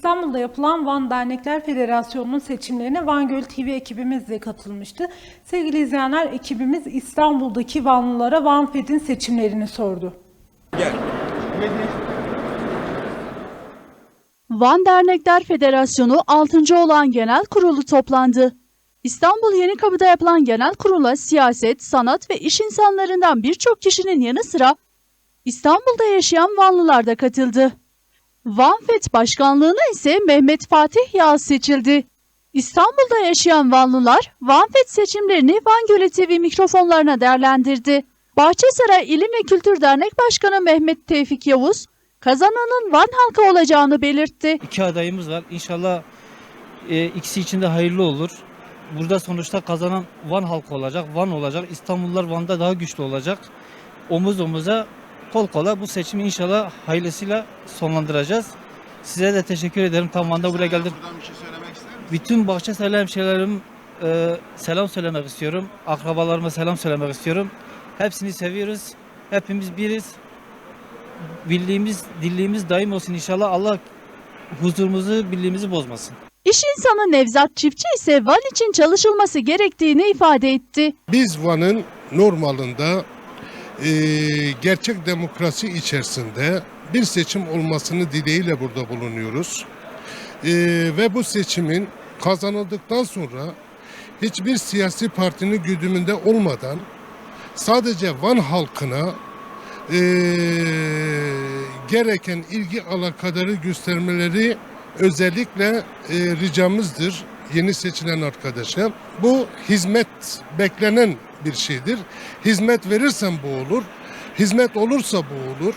İstanbul'da yapılan Van Dernekler Federasyonu'nun seçimlerine Van Göl TV ekibimiz de katılmıştı. Sevgili izleyenler ekibimiz İstanbul'daki Vanlılara Van Fed'in seçimlerini sordu. Van Dernekler Federasyonu 6. olan genel kurulu toplandı. İstanbul Yenikapı'da yapılan genel kurula siyaset, sanat ve iş insanlarından birçok kişinin yanı sıra İstanbul'da yaşayan Vanlılar da katıldı. Van FED başkanlığına ise Mehmet Fatih Yağız seçildi. İstanbul'da yaşayan Vanlılar Van FED seçimlerini Van Gölü TV mikrofonlarına değerlendirdi. Bahçesaray İlim ve Kültür Dernek Başkanı Mehmet Tevfik Yavuz, kazananın Van halkı olacağını belirtti. İki adayımız var. İnşallah e, ikisi için de hayırlı olur. Burada sonuçta kazanan Van halkı olacak, Van olacak. İstanbullular Van'da daha güçlü olacak. Omuz omuza, kol kola bu seçimi inşallah hayırlısıyla sonlandıracağız. Size de teşekkür ederim. Tam Van'da buraya geldim. Buradan bir şey söylemek ister misin? Bütün Bahçesaray hemşehrilerim e, selam söylemek istiyorum. Akrabalarıma selam söylemek istiyorum. Hepsini seviyoruz. Hepimiz biriz. Birliğimiz, dirliğimiz daim olsun inşallah. Allah huzurumuzu, birliğimizi bozmasın. İş insanı Nevzat Çiftçi ise Van için çalışılması gerektiğini ifade etti. Biz Van'ın normalinde e, gerçek demokrasi içerisinde bir seçim olmasını dileğiyle burada bulunuyoruz. E, ve bu seçimin kazanıldıktan sonra hiçbir siyasi partinin güdümünde olmadan sadece Van halkına e, gereken ilgi alakadarı göstermeleri özellikle e, ricamızdır yeni seçilen arkadaşa. Bu hizmet beklenen bir şeydir. Hizmet verirsen bu olur. Hizmet olursa bu olur.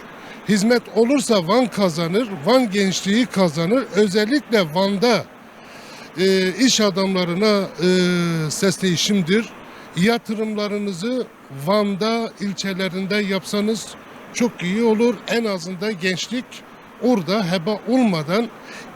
Hizmet olursa Van kazanır, Van gençliği kazanır. Özellikle Van'da e, iş adamlarına e, sesleyişimdir. Yatırımlarınızı Van'da, ilçelerinde yapsanız çok iyi olur. En azından gençlik orada heba olmadan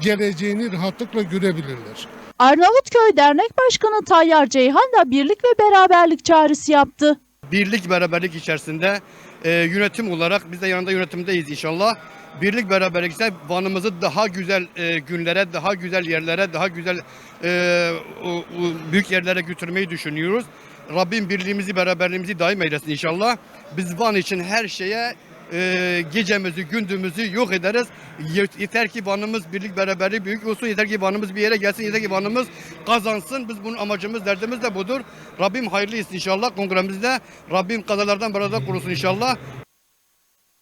geleceğini rahatlıkla görebilirler. Arnavutköy Dernek Başkanı Tayyar Ceyhan da birlik ve beraberlik çağrısı yaptı. birlik beraberlik içerisinde e, yönetim olarak biz de yanında yönetimdeyiz inşallah. Birlik beraberlik ise Van'ımızı daha güzel e, günlere, daha güzel yerlere, daha güzel e, o- o büyük yerlere götürmeyi düşünüyoruz. Rabbim birliğimizi, beraberliğimizi daim eylesin inşallah. Biz Van için her şeye e, gecemizi, gündüzümüzü yok ederiz. Yet- Yeter ki Van'ımız birlik, beraberlik büyük olsun. Yeter ki Van'ımız bir yere gelsin. Yeter ki Van'ımız kazansın. Biz bunun amacımız, derdimiz de budur. Rabbim hayırlı inşallah kongremizde. Rabbim kazalardan beraber korusun inşallah.